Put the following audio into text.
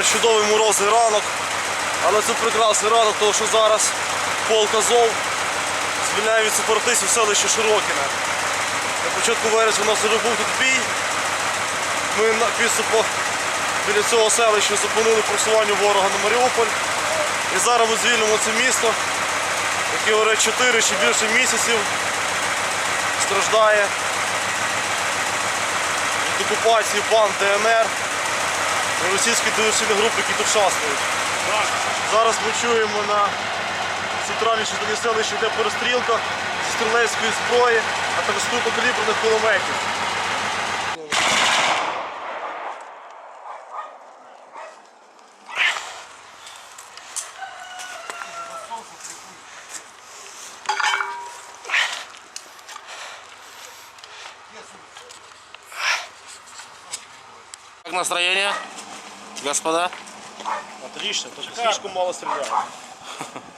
чудовий морозний ранок. Але це прекрасний ранок, тому що зараз полк Азов звільняє від сепаратистів селище Широкіне. На початку вересня у нас вже був тут бій. Ми на підступу біля цього селища зупинили просування ворога на Маріуполь. І зараз ми звільнимо це місто, яке вже 4 чи більше місяців страждає від окупації банд ДНР російські диверсійні групи, які тут шастають. Зараз ми чуємо на центральній селища йде перестрілка зі стрілецької зброї, а також крупнокаліберних кулеметів. Как настроение, господа? Отлично, только слишком мало стреляют.